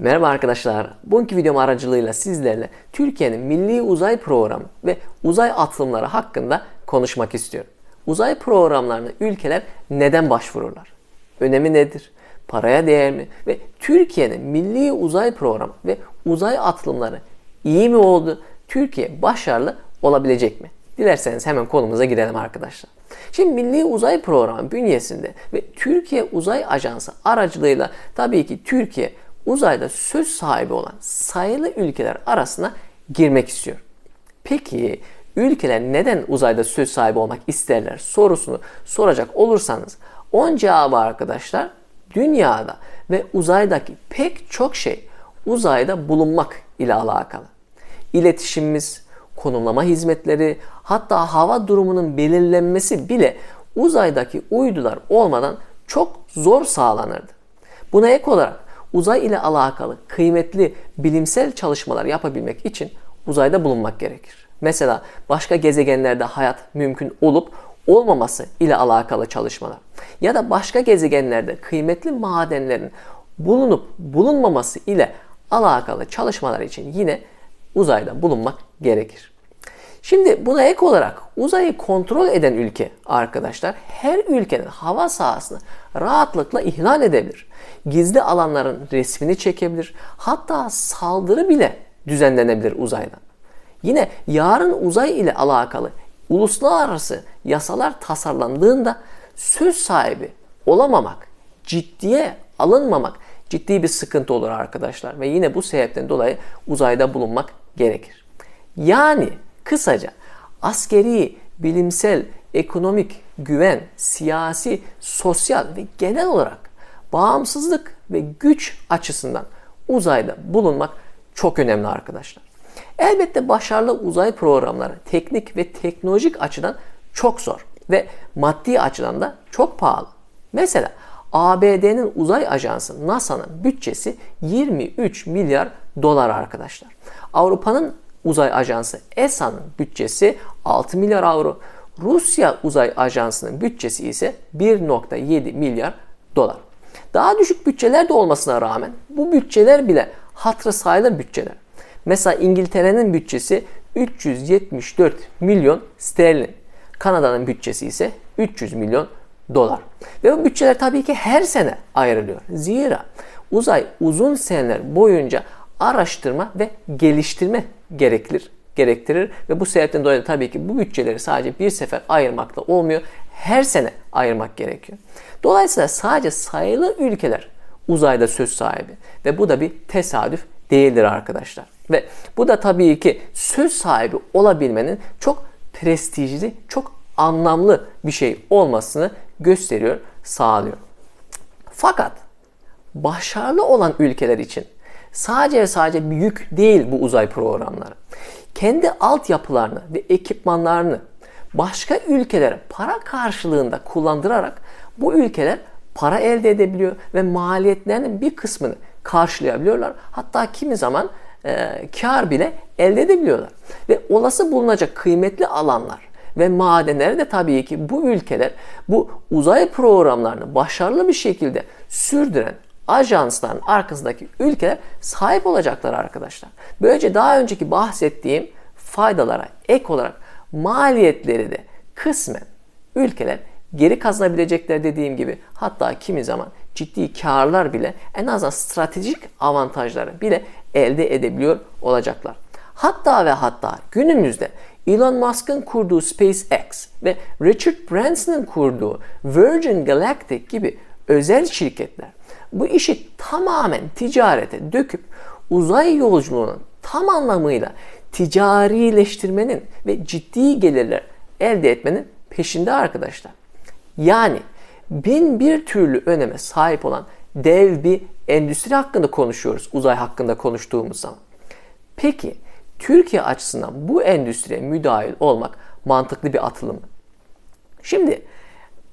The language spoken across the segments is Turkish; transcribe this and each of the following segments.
Merhaba arkadaşlar. Bugünkü videom aracılığıyla sizlerle Türkiye'nin Milli Uzay Programı ve uzay atılımları hakkında konuşmak istiyorum. Uzay programlarına ülkeler neden başvururlar? Önemi nedir? Paraya değer mi? Ve Türkiye'nin Milli Uzay Programı ve uzay atılımları iyi mi oldu? Türkiye başarılı olabilecek mi? Dilerseniz hemen konumuza girelim arkadaşlar. Şimdi Milli Uzay Programı bünyesinde ve Türkiye Uzay Ajansı aracılığıyla tabii ki Türkiye uzayda söz sahibi olan sayılı ülkeler arasına girmek istiyor. Peki ülkeler neden uzayda söz sahibi olmak isterler sorusunu soracak olursanız on cevabı arkadaşlar dünyada ve uzaydaki pek çok şey uzayda bulunmak ile alakalı. İletişimimiz, konumlama hizmetleri, hatta hava durumunun belirlenmesi bile uzaydaki uydular olmadan çok zor sağlanırdı. Buna ek olarak uzay ile alakalı kıymetli bilimsel çalışmalar yapabilmek için uzayda bulunmak gerekir. Mesela başka gezegenlerde hayat mümkün olup olmaması ile alakalı çalışmalar ya da başka gezegenlerde kıymetli madenlerin bulunup bulunmaması ile alakalı çalışmalar için yine uzayda bulunmak gerekir. Şimdi buna ek olarak uzayı kontrol eden ülke arkadaşlar her ülkenin hava sahasını rahatlıkla ihlal edebilir. Gizli alanların resmini çekebilir. Hatta saldırı bile düzenlenebilir uzaydan. Yine yarın uzay ile alakalı uluslararası yasalar tasarlandığında söz sahibi olamamak, ciddiye alınmamak ciddi bir sıkıntı olur arkadaşlar. Ve yine bu sebepten dolayı uzayda bulunmak gerekir. Yani kısaca askeri, bilimsel, ekonomik, güven, siyasi, sosyal ve genel olarak bağımsızlık ve güç açısından uzayda bulunmak çok önemli arkadaşlar. Elbette başarılı uzay programları teknik ve teknolojik açıdan çok zor ve maddi açıdan da çok pahalı. Mesela ABD'nin uzay ajansı NASA'nın bütçesi 23 milyar dolar arkadaşlar. Avrupa'nın uzay ajansı ESA'nın bütçesi 6 milyar avro. Rusya uzay ajansının bütçesi ise 1.7 milyar dolar. Daha düşük bütçeler de olmasına rağmen bu bütçeler bile hatırı sayılır bütçeler. Mesela İngiltere'nin bütçesi 374 milyon sterlin. Kanada'nın bütçesi ise 300 milyon dolar. Ve bu bütçeler tabii ki her sene ayrılıyor. Zira uzay uzun seneler boyunca araştırma ve geliştirme gereklir, gerektirir ve bu sebepten dolayı tabii ki bu bütçeleri sadece bir sefer ayırmakla olmuyor. Her sene ayırmak gerekiyor. Dolayısıyla sadece sayılı ülkeler uzayda söz sahibi ve bu da bir tesadüf değildir arkadaşlar. Ve bu da tabii ki söz sahibi olabilmenin çok prestijli, çok anlamlı bir şey olmasını gösteriyor, sağlıyor. Fakat başarılı olan ülkeler için sadece sadece büyük değil bu uzay programları. Kendi altyapılarını ve ekipmanlarını başka ülkelere para karşılığında kullandırarak bu ülkeler para elde edebiliyor ve maliyetlerinin bir kısmını karşılayabiliyorlar. Hatta kimi zaman e, kar bile elde edebiliyorlar. Ve olası bulunacak kıymetli alanlar ve madenleri de tabii ki bu ülkeler bu uzay programlarını başarılı bir şekilde sürdüren ajansların arkasındaki ülkeler sahip olacaklar arkadaşlar. Böylece daha önceki bahsettiğim faydalara ek olarak maliyetleri de kısmen ülkeler geri kazanabilecekler dediğim gibi hatta kimi zaman ciddi karlar bile en azından stratejik avantajları bile elde edebiliyor olacaklar. Hatta ve hatta günümüzde Elon Musk'ın kurduğu SpaceX ve Richard Branson'ın kurduğu Virgin Galactic gibi özel şirketler bu işi tamamen ticarete döküp uzay yolculuğunun tam anlamıyla ticarileştirmenin ve ciddi gelirler elde etmenin peşinde arkadaşlar. Yani bin bir türlü öneme sahip olan dev bir endüstri hakkında konuşuyoruz uzay hakkında konuştuğumuz zaman. Peki Türkiye açısından bu endüstriye müdahil olmak mantıklı bir atılım mı? Şimdi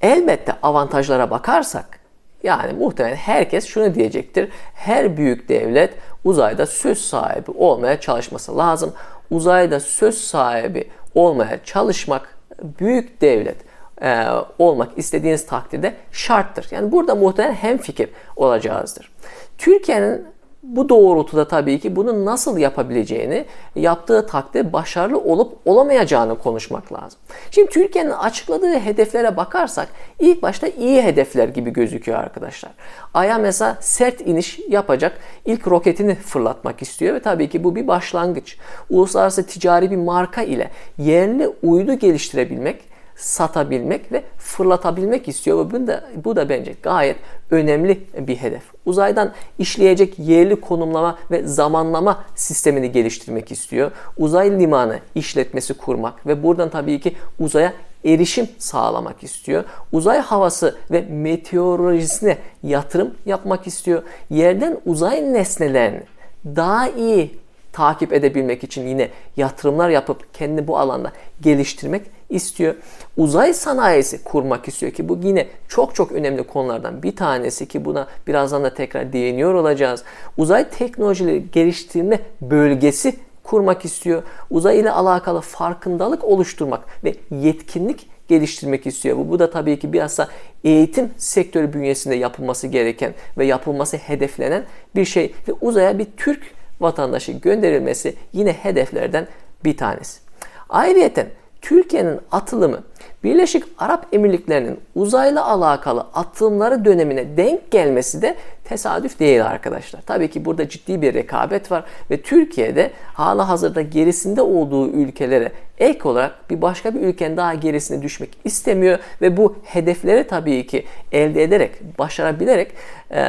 elbette avantajlara bakarsak yani muhtemelen herkes şunu diyecektir. Her büyük devlet uzayda söz sahibi olmaya çalışması lazım. Uzayda söz sahibi olmaya çalışmak büyük devlet e, olmak istediğiniz takdirde şarttır. Yani burada muhtemelen hem fikir olacağızdır. Türkiye'nin bu doğrultuda tabii ki bunu nasıl yapabileceğini, yaptığı takdirde başarılı olup olamayacağını konuşmak lazım. Şimdi Türkiye'nin açıkladığı hedeflere bakarsak ilk başta iyi hedefler gibi gözüküyor arkadaşlar. Ay'a mesela sert iniş yapacak ilk roketini fırlatmak istiyor ve tabii ki bu bir başlangıç. Uluslararası ticari bir marka ile yerli uydu geliştirebilmek satabilmek ve fırlatabilmek istiyor ve bu da, bu da bence gayet önemli bir hedef. Uzaydan işleyecek yerli konumlama ve zamanlama sistemini geliştirmek istiyor. Uzay limanı işletmesi kurmak ve buradan tabii ki uzaya erişim sağlamak istiyor. Uzay havası ve meteorolojisine yatırım yapmak istiyor. Yerden uzay nesnelerini daha iyi takip edebilmek için yine yatırımlar yapıp kendi bu alanda geliştirmek istiyor. Uzay sanayisi kurmak istiyor ki bu yine çok çok önemli konulardan bir tanesi ki buna birazdan da tekrar değiniyor olacağız. Uzay teknolojileri geliştirme bölgesi kurmak istiyor. Uzay ile alakalı farkındalık oluşturmak ve yetkinlik geliştirmek istiyor. Bu, bu da tabii ki bilhassa eğitim sektörü bünyesinde yapılması gereken ve yapılması hedeflenen bir şey. Ve uzaya bir Türk vatandaşı gönderilmesi yine hedeflerden bir tanesi. Ayrıyeten Türkiye'nin atılımı Birleşik Arap Emirlikleri'nin uzayla alakalı atılımları dönemine denk gelmesi de tesadüf değil arkadaşlar. Tabii ki burada ciddi bir rekabet var ve Türkiye'de hala hazırda gerisinde olduğu ülkelere ek olarak bir başka bir ülkenin daha gerisine düşmek istemiyor ve bu hedefleri tabii ki elde ederek, başarabilerek e,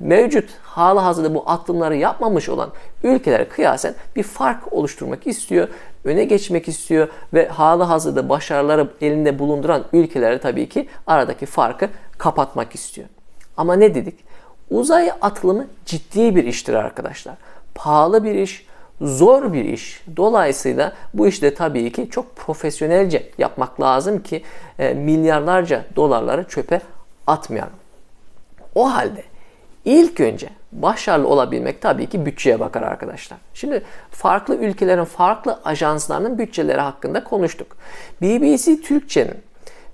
mevcut hala hazırda bu atılımları yapmamış olan ülkelere kıyasen bir fark oluşturmak istiyor, öne geçmek istiyor ve hala hazırda başarıları elinde bulunduran ülkelere tabii ki aradaki farkı kapatmak istiyor. Ama ne dedik? Uzay atılımı ciddi bir iştir arkadaşlar. Pahalı bir iş, zor bir iş. Dolayısıyla bu işte tabii ki çok profesyonelce yapmak lazım ki e, milyarlarca dolarları çöpe atmayalım. O halde ilk önce başarılı olabilmek tabii ki bütçeye bakar arkadaşlar. Şimdi farklı ülkelerin farklı ajanslarının bütçeleri hakkında konuştuk. BBC Türkçe'nin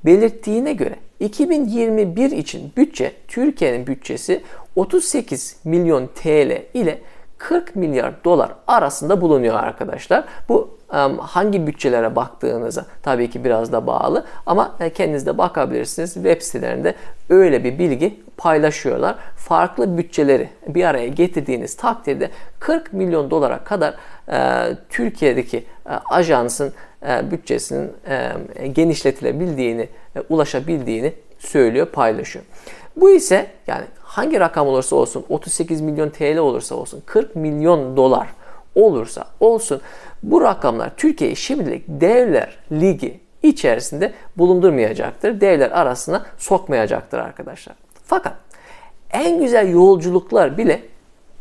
belirttiğine göre 2021 için bütçe Türkiye'nin bütçesi 38 milyon TL ile 40 milyar dolar arasında bulunuyor arkadaşlar. Bu hangi bütçelere baktığınıza tabii ki biraz da bağlı ama e, kendiniz de bakabilirsiniz. Web sitelerinde öyle bir bilgi paylaşıyorlar. Farklı bütçeleri bir araya getirdiğiniz takdirde 40 milyon dolara kadar e, Türkiye'deki e, ajansın bütçesinin genişletilebildiğini, ulaşabildiğini söylüyor, paylaşıyor. Bu ise yani hangi rakam olursa olsun 38 milyon TL olursa olsun 40 milyon dolar olursa olsun bu rakamlar Türkiye'yi şimdilik devler ligi içerisinde bulundurmayacaktır. Devler arasına sokmayacaktır arkadaşlar. Fakat en güzel yolculuklar bile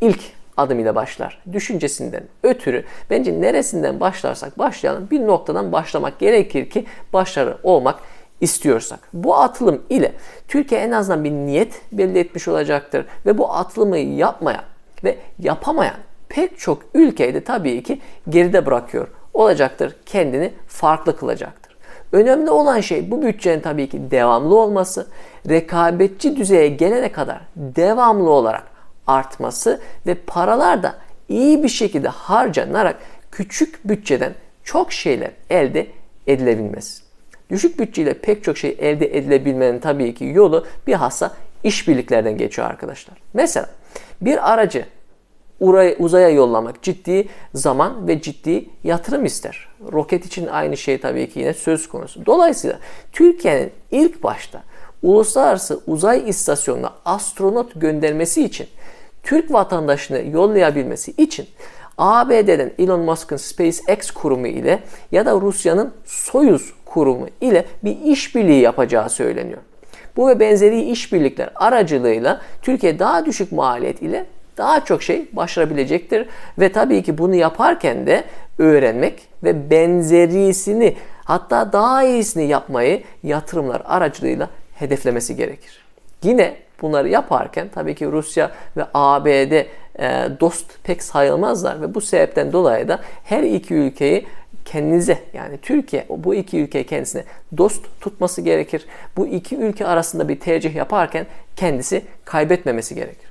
ilk adım ile başlar. Düşüncesinden ötürü bence neresinden başlarsak başlayalım bir noktadan başlamak gerekir ki başarı olmak istiyorsak. Bu atılım ile Türkiye en azından bir niyet belli etmiş olacaktır ve bu atılımı yapmayan ve yapamayan pek çok ülkeyi de tabii ki geride bırakıyor olacaktır. Kendini farklı kılacaktır. Önemli olan şey bu bütçenin tabii ki devamlı olması, rekabetçi düzeye gelene kadar devamlı olarak artması ve paralar da iyi bir şekilde harcanarak küçük bütçeden çok şeyler elde edilebilmesi. Düşük bütçeyle pek çok şey elde edilebilmenin tabii ki yolu bir hassa işbirliklerden geçiyor arkadaşlar. Mesela bir aracı uzaya yollamak ciddi zaman ve ciddi yatırım ister. Roket için aynı şey tabii ki yine söz konusu. Dolayısıyla Türkiye'nin ilk başta uluslararası uzay istasyonuna astronot göndermesi için Türk vatandaşını yollayabilmesi için ABD'den Elon Musk'ın SpaceX kurumu ile ya da Rusya'nın Soyuz kurumu ile bir işbirliği yapacağı söyleniyor. Bu ve benzeri işbirlikler aracılığıyla Türkiye daha düşük maliyet ile daha çok şey başarabilecektir. Ve tabii ki bunu yaparken de öğrenmek ve benzerisini hatta daha iyisini yapmayı yatırımlar aracılığıyla hedeflemesi gerekir. Yine bunları yaparken tabii ki Rusya ve ABD e, dost pek sayılmazlar ve bu sebepten dolayı da her iki ülkeyi kendinize yani Türkiye bu iki ülkeyi kendisine dost tutması gerekir. Bu iki ülke arasında bir tercih yaparken kendisi kaybetmemesi gerekir.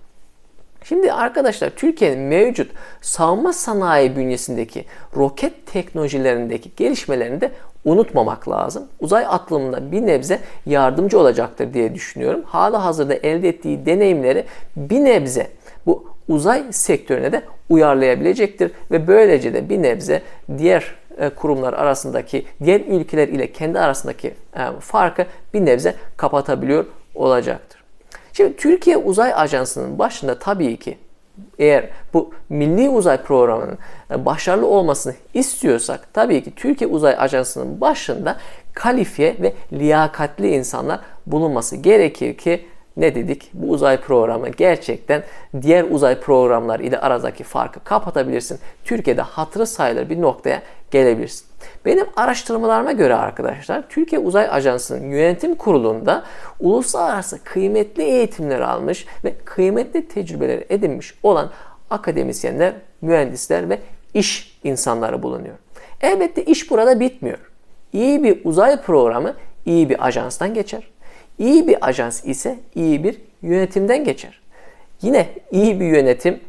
Şimdi arkadaşlar Türkiye'nin mevcut savunma sanayi bünyesindeki roket teknolojilerindeki gelişmelerini de unutmamak lazım. Uzay atılımında bir nebze yardımcı olacaktır diye düşünüyorum. Hala hazırda elde ettiği deneyimleri bir nebze bu uzay sektörüne de uyarlayabilecektir ve böylece de bir nebze diğer e, kurumlar arasındaki, diğer ülkeler ile kendi arasındaki e, farkı bir nebze kapatabiliyor olacaktır. Şimdi Türkiye Uzay Ajansı'nın başında tabii ki eğer bu milli uzay programının e, başarılı olmasını istiyorsak tabii ki Türkiye Uzay Ajansı'nın başında kalifiye ve liyakatli insanlar bulunması gerekir ki ne dedik? Bu uzay programı gerçekten diğer uzay programları ile aradaki farkı kapatabilirsin. Türkiye'de hatırı sayılır bir noktaya gelebilirsin. Benim araştırmalarıma göre arkadaşlar Türkiye Uzay Ajansı'nın yönetim kurulunda uluslararası kıymetli eğitimler almış ve kıymetli tecrübeleri edinmiş olan akademisyenler, mühendisler ve iş insanları bulunuyor. Elbette iş burada bitmiyor. İyi bir uzay programı iyi bir ajanstan geçer. İyi bir ajans ise iyi bir yönetimden geçer. Yine iyi bir yönetim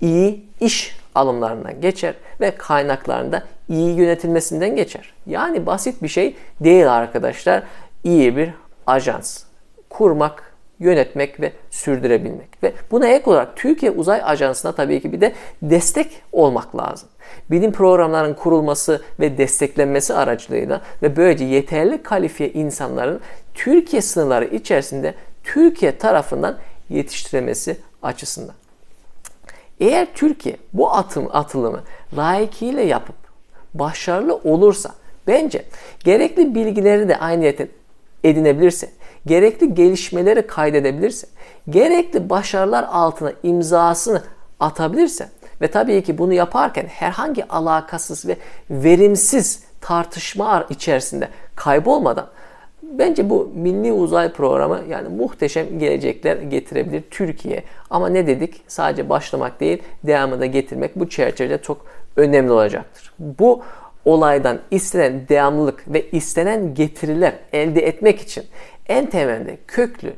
iyi iş alımlarından geçer ve kaynaklarında iyi yönetilmesinden geçer. Yani basit bir şey değil arkadaşlar. İyi bir ajans kurmak, yönetmek ve sürdürebilmek. Ve buna ek olarak Türkiye Uzay Ajansı'na tabii ki bir de destek olmak lazım. Bilim programlarının kurulması ve desteklenmesi aracılığıyla ve böylece yeterli kalifiye insanların Türkiye sınırları içerisinde Türkiye tarafından yetiştirilmesi açısından. Eğer Türkiye bu atım, atılımı layıkıyla yapıp başarılı olursa bence gerekli bilgileri de aynı edinebilirse, gerekli gelişmeleri kaydedebilirse, gerekli başarılar altına imzasını atabilirse ve tabii ki bunu yaparken herhangi alakasız ve verimsiz tartışma içerisinde kaybolmadan Bence bu milli uzay programı yani muhteşem gelecekler getirebilir Türkiye. Ama ne dedik? Sadece başlamak değil, devamı da getirmek bu çerçevede çok önemli olacaktır. Bu olaydan istenen devamlılık ve istenen getiriler elde etmek için en temelde köklü,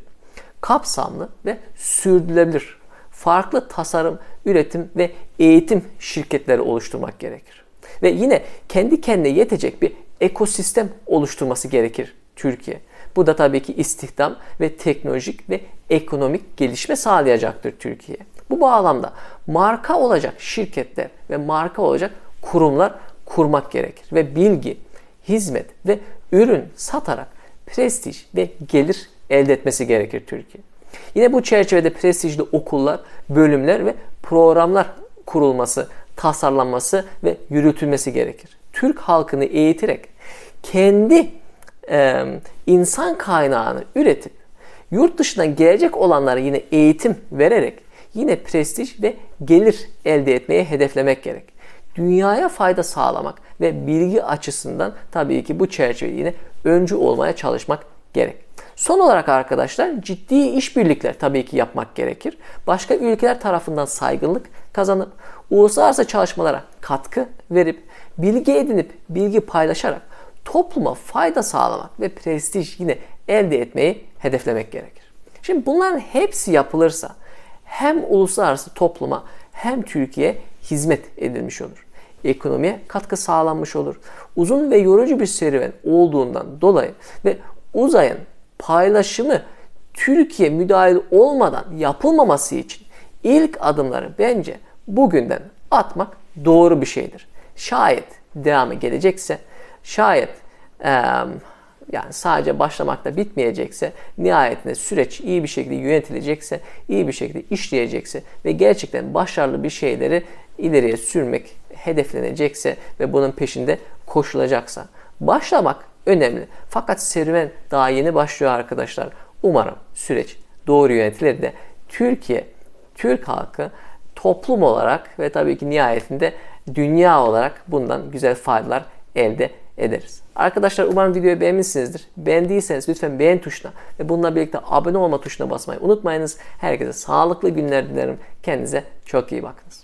kapsamlı ve sürdürülebilir farklı tasarım, üretim ve eğitim şirketleri oluşturmak gerekir. Ve yine kendi kendine yetecek bir ekosistem oluşturması gerekir Türkiye. Bu da tabii ki istihdam ve teknolojik ve ekonomik gelişme sağlayacaktır Türkiye. Bu bağlamda marka olacak şirketler ve marka olacak kurumlar kurmak gerekir ve bilgi, hizmet ve ürün satarak prestij ve gelir elde etmesi gerekir Türkiye. Yine bu çerçevede prestijli okullar, bölümler ve programlar kurulması, tasarlanması ve yürütülmesi gerekir. Türk halkını eğiterek kendi insan kaynağını üretip yurt dışından gelecek olanlara yine eğitim vererek yine prestij ve gelir elde etmeye hedeflemek gerek. Dünyaya fayda sağlamak ve bilgi açısından tabii ki bu çerçevede yine öncü olmaya çalışmak gerek. Son olarak arkadaşlar ciddi işbirlikler tabii ki yapmak gerekir. Başka ülkeler tarafından saygınlık kazanıp uluslararası çalışmalara katkı verip bilgi edinip bilgi paylaşarak topluma fayda sağlamak ve prestij yine elde etmeyi hedeflemek gerekir. Şimdi bunların hepsi yapılırsa hem uluslararası topluma hem Türkiye hizmet edilmiş olur. Ekonomiye katkı sağlanmış olur. Uzun ve yorucu bir serüven olduğundan dolayı ve uzayın paylaşımı Türkiye müdahil olmadan yapılmaması için ilk adımları bence bugünden atmak doğru bir şeydir. Şayet devamı gelecekse şayet e, yani sadece başlamakta bitmeyecekse, nihayetinde süreç iyi bir şekilde yönetilecekse, iyi bir şekilde işleyecekse ve gerçekten başarılı bir şeyleri ileriye sürmek hedeflenecekse ve bunun peşinde koşulacaksa başlamak önemli. Fakat serüven daha yeni başlıyor arkadaşlar. Umarım süreç doğru yönetilir de Türkiye, Türk halkı toplum olarak ve tabii ki nihayetinde dünya olarak bundan güzel faydalar elde ederiz. Arkadaşlar umarım videoyu beğenmişsinizdir. Beğendiyseniz lütfen beğen tuşuna ve bununla birlikte abone olma tuşuna basmayı unutmayınız. Herkese sağlıklı günler dilerim. Kendinize çok iyi bakınız.